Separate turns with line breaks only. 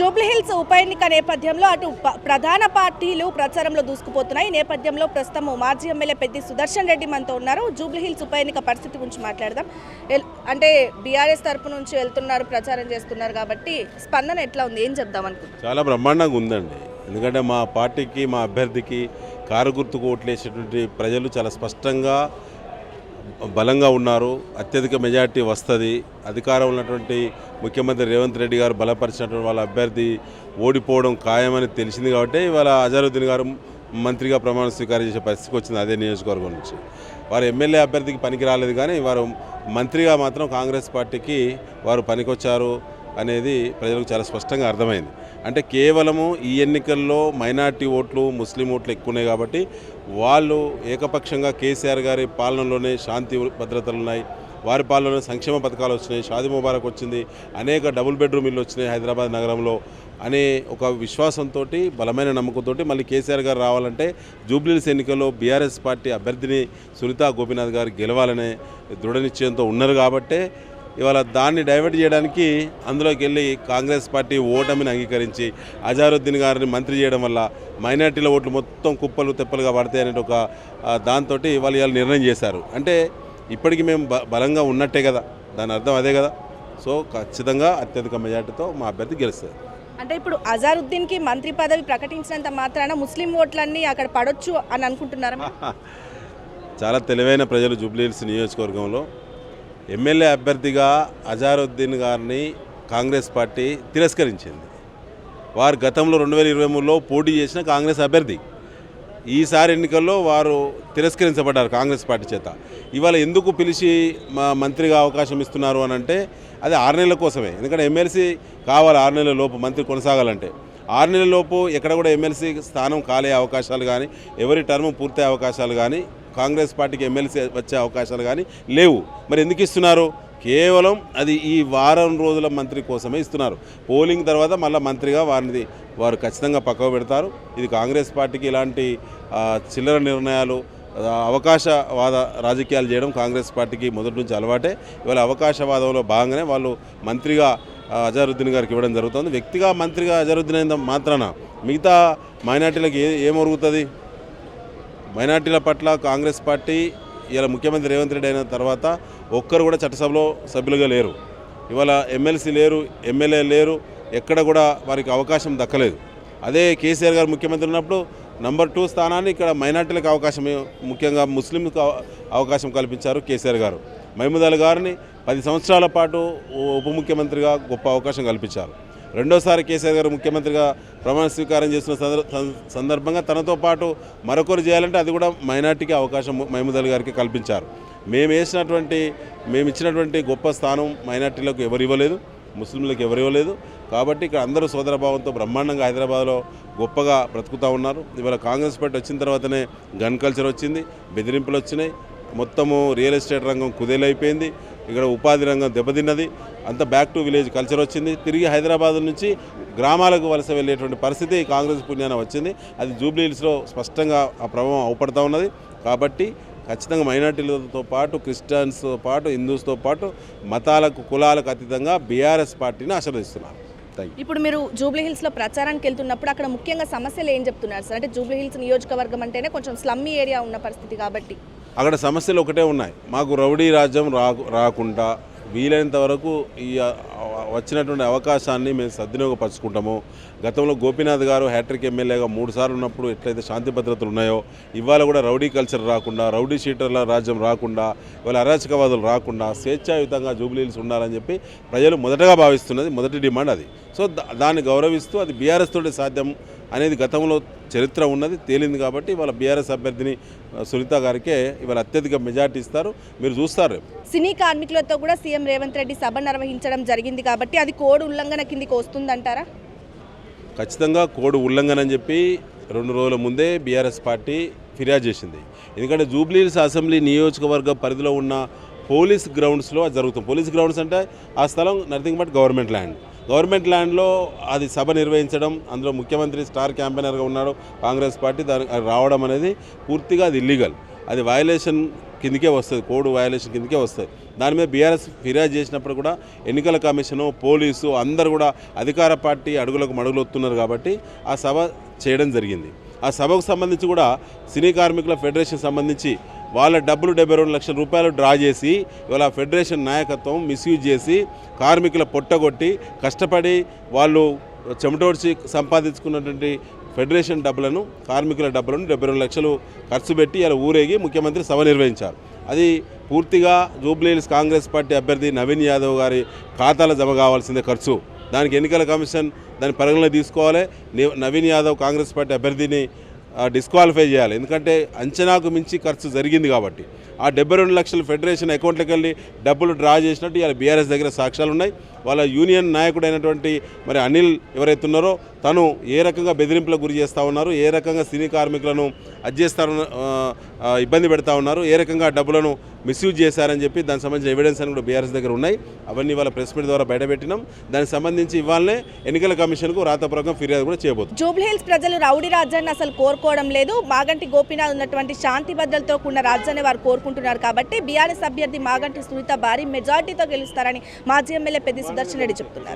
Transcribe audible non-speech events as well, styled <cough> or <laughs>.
జూబ్లీహిల్స్ ఉప ఎన్నిక నేపథ్యంలో అటు ప- ప్రధాన పార్టీలు ప్రచారంలో దూసుకుపోతున్నాయి. ఈ నేపథ్యంలో ప్రస్తుతం మాజీ ఎమ్మెల్యే పెద్ది సుదర్శన్ రెడ్డి మనతో ఉన్నారు. జూబ్లీహిల్స్ ఉప ఎన్నిక పరిస్థితి గురించి మాట్లాడదాం. అంటే బీఆర్ఎస్ తరపు నుంచి వెళ్తున్నారు ప్రచారం చేస్తున్నారు కాబట్టి స్పందన ఎట్లా ఉంది? ఏం చెప్దాం అనుకుంటున్నారు?
చాలా బ్రహ్మాండంగా ఉందండి. ఎందుకంటే మా పార్టీకి మా అభ్యర్థికి కారు గుర్తుకు ఓట్లేసేటువంటి ప్రజలు చాలా స్పష్టంగా బలంగా ఉన్నారు అత్యధిక మెజార్టీ వస్తుంది. అధికారం ఉన్నటువంటి ముఖ్యమంత్రి రేవంత్ రెడ్డి గారు బలపరిచినటువంటి వాళ్ళ అభ్యర్థి ఓడిపోవడం ఖాయమని తెలిసింది కాబట్టి ఇవాళ అజరుద్దీన్ గారు మంత్రిగా ప్రమాణ స్వీకారం చేసే పరిస్థితికి వచ్చింది అదే నియోజకవర్గం నుంచి. వారు ఎమ్మెల్యే అభ్యర్థికి పనికి రాలేదు కానీ వారు మంత్రిగా మాత్రం కాంగ్రెస్ పార్టీకి వారు పనికొచ్చారు అనేది ప్రజలకు చాలా స్పష్టంగా అర్థమైంది. అంటే కేవలము ఈ ఎన్నికల్లో మైనార్టీ ఓట్లు ముస్లిం ఓట్లు ఎక్కువ ఉన్నాయి కాబట్టి వాళ్ళు ఏకపక్షంగా కేసీఆర్ గారి పాలనలోనే శాంతి భద్రతలు ఉన్నాయి. వారి పాలనలో సంక్షేమ పథకాలు వచ్చినాయి. షాది ముబారక్ వచ్చింది. అనేక డబుల్ బెడ్రూమ్ ఇల్లు వచ్చినాయి హైదరాబాద్ నగరంలో అనే ఒక విశ్వాసంతో బలమైన నమ్మకంతో మళ్ళీ కేసీఆర్ గారు రావాలంటే జూబ్లీస్ ఎన్నికల్లో బీఆర్ఎస్ పార్టీ అభ్యర్థిని సునీతా గోపీనాథ్ గారు గెలవాలనే దృఢ నిశ్చయంతో ఉన్నారు కాబట్టే ఇవాళ దాన్ని డైవర్ట్ చేయడానికి అందులోకి వెళ్ళి కాంగ్రెస్ పార్టీ ఓటమిని అంగీకరించి అజారుద్దీన్ గారిని మంత్రి చేయడం వల్ల మైనార్టీల ఓట్లు మొత్తం కుప్పలు తెప్పలుగా పడతాయి అనే ఒక దాంతో వాళ్ళు ఇవాళ నిర్ణయం చేశారు. అంటే ఇప్పటికి మేము బ బలంగా ఉన్నట్టే కదా. దాని అర్థం అదే కదా. సో ఖచ్చితంగా అత్యధిక మెజార్టీతో మా అభ్యర్థి గెలుస్తుంది
అంటే ఇప్పుడు అజారుద్దీన్కి మంత్రి పదవి ప్రకటించినంత మాత్రాన ముస్లిం ఓట్లన్నీ అక్కడ పడొచ్చు అని అనుకుంటున్నారా? <laughs>
చాలా తెలివైన ప్రజలు జూబ్లీహిల్స్ నియోజకవర్గంలో. ఎమ్మెల్యే అభ్యర్థిగా అజారుద్దీన్ గారిని కాంగ్రెస్ పార్టీ తిరస్కరించింది. వారు గతంలో రెండు వేల ఇరవై మూడులో పోటీ చేసిన కాంగ్రెస్ అభ్యర్థి. ఈసారి ఎన్నికల్లో వారు తిరస్కరించబడ్డారు కాంగ్రెస్ పార్టీ చేత. ఇవాళ ఎందుకు పిలిచి మా మంత్రిగా అవకాశం ఇస్తున్నారు అని అంటే అది ఆరు నెలల కోసమే. ఎందుకంటే ఎమ్మెల్సీ కావాలి ఆరు నెలల లోపు మంత్రి కొనసాగాలంటే. ఆరు నెలల లోపు ఎక్కడ కూడా ఎమ్మెల్సీ స్థానం కాలే అవకాశాలు కానీ ఎవరి టర్మ్ పూర్తయ్యే అవకాశాలు కానీ కాంగ్రెస్ పార్టీకి ఎమ్మెల్సీ వచ్చే అవకాశాలు కానీ లేవు. మరి ఎందుకు ఇస్తున్నారు? కేవలం అది ఈ వారం రోజుల మంత్రి కోసమే ఇస్తున్నారు. పోలింగ్ తర్వాత మళ్ళీ మంత్రిగా వారిని వారు ఖచ్చితంగా పక్కకు పెడతారు. ఇది కాంగ్రెస్ పార్టీకి ఇలాంటి చిల్లర నిర్ణయాలు అవకాశవాద రాజకీయాలు చేయడం కాంగ్రెస్ పార్టీకి మొదటి నుంచి అలవాటే. ఇవాళ అవకాశవాదంలో భాగంగానే వాళ్ళు మంత్రిగా ఆ, అజారుద్దీన్ గారికి ఇవ్వడం జరుగుతుంది. వ్యక్తిగా మంత్రిగా అజారుద్దీన్ అయిన మాత్రాన మిగతా మైనార్టీలకు ఏ ఏమరుగుతుంది? మైనార్టీల పట్ల కాంగ్రెస్ పార్టీ ఇలా ముఖ్యమంత్రి రేవంత్ రెడ్డి అయిన తర్వాత ఒక్కరు కూడా చట్టసభలో సభ్యులుగా లేరు. ఇవాళ ఎమ్మెల్సీ లేరు ఎమ్మెల్యే లేరు ఎక్కడ కూడా వారికి అవకాశం దక్కలేదు. అదే కేసీఆర్ గారు ముఖ్యమంత్రి ఉన్నప్పుడు నంబర్ టూ స్థానాన్ని ఇక్కడ మైనార్టీలకు అవకాశం ముఖ్యంగా ముస్లింలకు అవ- అవకాశం కల్పించారు కేసీఆర్ గారు. మహమూద్ అలీ గారిని పది సంవత్సరాల పాటు ఉప ముఖ్యమంత్రిగా గొప్ప అవకాశం కల్పించారు. రెండోసారి కేసీఆర్ గారు ముఖ్యమంత్రిగా ప్రమాణ స్వీకారం చేసిన సందర్భంగా తనతో పాటు మరొకరు చేయాలంటే అది కూడా మైనార్టీకి అవకాశం మహమూద్ గారికి కల్పించారు. మేము వేసినటువంటి మేము ఇచ్చినటువంటి గొప్ప స్థానం మైనార్టీలకు ఎవరు ఇవ్వలేదు ముస్లింలకు ఎవరు ఇవ్వలేదు. కాబట్టి ఇక్కడ అందరూ సోదరభావంతో బ్రహ్మాండంగా హైదరాబాద్లో గొప్పగా బ్రతుకుతూ ఉన్నారు. ఇవాళ కాంగ్రెస్ పార్టీ వచ్చిన తర్వాతనే గన్ కల్చర్ వచ్చింది బెదిరింపులు వచ్చినాయి. మొత్తము రియల్ ఎస్టేట్ రంగం కుదేలైపోయింది. ఇక్కడ ఉపాధి రంగం దెబ్బతిన్నది. అంత బ్యాక్ టు విలేజ్ కల్చర్ వచ్చింది. తిరిగి హైదరాబాద్ నుంచి గ్రామాలకు వలస వెళ్ళేటువంటి పరిస్థితి కాంగ్రెస్ పుణ్యాన వచ్చింది. అది జూబ్లీ హిల్స్లో స్పష్టంగా ఆ ప్రభావం అవపడతా ఉన్నది. కాబట్టి ఖచ్చితంగా మైనార్టీలతో పాటు క్రిస్టియన్స్తో పాటు హిందూస్తో పాటు మతాలకు కులాలకు అతీతంగా బీఆర్ఎస్ పార్టీని ఆశీర్వదిస్తున్నారు.
ఇప్పుడు మీరు జూబ్లీ హిల్స్లో ప్రచారానికి వెళ్తున్నప్పుడు అక్కడ ముఖ్యంగా సమస్యలు ఏం చెప్తున్నారు సార్? అంటే జూబ్లీ హిల్స్ నియోజకవర్గం అంటేనే కొంచెం స్లమ్మీ ఏరియా ఉన్న పరిస్థితి కాబట్టి.
అక్కడ సమస్యలు ఒకటే ఉన్నాయి. మాకు రౌడీ రాజ్యం రాకుండా వీలైనంత వరకు ఈ వచ్చినటువంటి అవకాశాన్ని మేము సద్వినియోగపరచుకుంటాము. గతంలో గోపీనాథ్ గారు హ్యాట్రిక్ ఎమ్మెల్యేగా మూడుసార్లు ఉన్నప్పుడు ఎట్లయితే శాంతి భద్రతలు ఉన్నాయో ఇవాళ కూడా రౌడీ కల్చర్ రాకుండా రౌడీ షీటర్ల రాజ్యం రాకుండా ఇవాళ అరాచకవాదులు రాకుండా స్వేచ్ఛాయుతంగా జూబ్లీల్స్ ఉండాలని చెప్పి ప్రజలు మొదటగా భావిస్తున్నది మొదటి డిమాండ్ అది. సో దాన్ని గౌరవిస్తూ అది బీఆర్ఎస్ తోటి సాధ్యం. అనేది గతంలో చరిత్ర ఉన్నది తేలింది కాబట్టి ఇవాళ బీఆర్ఎస్ అభ్యర్థిని సునీత గారికే ఇవాళ అత్యధిక మెజార్టీ ఇస్తారు. మీరు చూస్తారు.
సినీ కార్మికులతో కూడా సీఎం రేవంత్ రెడ్డి సభ నిర్వహించడం జరిగింది కాబట్టి అది కోడ్ ఉల్లంఘన కిందికి వస్తుందంటారా?
ఖచ్చితంగా కోడ్ ఉల్లంఘన అని చెప్పి రెండు రోజుల ముందే బీఆర్ఎస్ పార్టీ ఫిర్యాదు చేసింది. ఎందుకంటే జూబ్లీహిల్స్ అసెంబ్లీ నియోజకవర్గ పరిధిలో ఉన్న పోలీస్ గ్రౌండ్స్లో అది జరుగుతుంది. పోలీస్ గ్రౌండ్స్ అంటే ఆ స్థలం nothing but government land. Government ల్యాండ్లో అది సభ నిర్వహించడం అందులో ముఖ్యమంత్రి స్టార్ క్యాంపెయినర్గా ఉన్నాడు కాంగ్రెస్ పార్టీ దాని రావడం అనేది పూర్తిగా అది ఇల్లీగల్ అది వయలేషన్ కిందకే వస్తుంది కోడ్ వయలేషన్ కిందకే వస్తుంది. దాని మీద బీఆర్ఎస్ ఫిర్యాదు చేసినప్పుడు కూడా ఎన్నికల కమిషను పోలీసు అందరు కూడా అధికార పార్టీ అడుగులకు మడుగులొత్తున్నారు కాబట్టి ఆ సభ చేయడం జరిగింది. ఆ సభకు సంబంధించి కూడా సినీ కార్మికుల ఫెడరేషన్ సంబంధించి వాళ్ళ డబ్బులు డెబ్బై రెండు లక్షల రూపాయలు డ్రా చేసి ఇవాళ ఫెడరేషన్ నాయకత్వం మిస్యూజ్ చేసి కార్మికుల పొట్టగొట్టి కష్టపడి వాళ్ళు చెమటోడ్చి సంపాదించుకున్నటువంటి ఫెడరేషన్ డబ్బులను కార్మికుల డబ్బులను డెబ్బై రెండు లక్షలు ఖర్చు పెట్టి ఇలా ఊరేగి ముఖ్యమంత్రి సభ నిర్వహించారు. అది పూర్తిగా జూబ్లీహిల్స్ కాంగ్రెస్ పార్టీ అభ్యర్థి నవీన్ యాదవ్ గారి ఖాతాలో జమ కావాల్సిందే ఖర్చు. దానికి ఎన్నికల కమిషన్ దాని పరిగణలో తీసుకోవాలి. నవీన్ యాదవ్ కాంగ్రెస్ పార్టీ అభ్యర్థిని డిస్క్వాలిఫై చేయాలి. ఎందుకంటే అంచనాకు మించి ఖర్చు జరిగింది కాబట్టి. ఆ డెబ్బై రెండు లక్షల ఫెడరేషన్ అకౌంట్లోకి వెళ్ళి డబ్బులు డ్రా చేసినట్టు ఇవాళ బీఆర్ఎస్ దగ్గర సాక్ష్యాలు ఉన్నాయి వాళ్ళ యూనియన్ నాయకుడైనటువంటి మరి అనిల్ ఎవరైతే ఉన్నారో తను ఏ రకంగా బెదిరింపులకు గురి చేస్తూ ఉన్నారు ఏ రకంగా సినీ కార్మికులను అజ్జేస్తారు ఇబ్బంది పెడతా ఉన్నారు ఏ రకంగా డబ్బులను మిస్యూజ్ చేశారని చెప్పి దానికి సంబంధించిన ఎవిడెన్స్ అని కూడా బీఆర్ఎస్ దగ్గర ఉన్నాయి. అవన్నీ వాళ్ళ ప్రెస్ మీట్ ద్వారా బయటపెట్టినాం. దానికి సంబంధించి ఇవాళనే ఎన్నికల కమిషన్కు రాతపూర్వకంగా ఫిర్యాదు కూడా చేయబోతుంది
జూబ్లీహిల్స్ ప్రజలు రౌడీ రాజ్యాన్ని అసలు కోరుకోవడం లేదు. మాగంటి గోపీనాథ్ ఉన్నటువంటి శాంతి భద్రతతో కూడిన రాజ్యాన్ని వారు కోరుకుంటున్నారు కాబట్టి బీఆర్ఎస్ అభ్యర్థి మాగంటి సునీత భారీ మెజార్టీతో గెలుస్తారని మాజీ ఎమ్మెల్యే పెద్ద సుదర్శన్ రెడ్డి చెప్తున్నారు.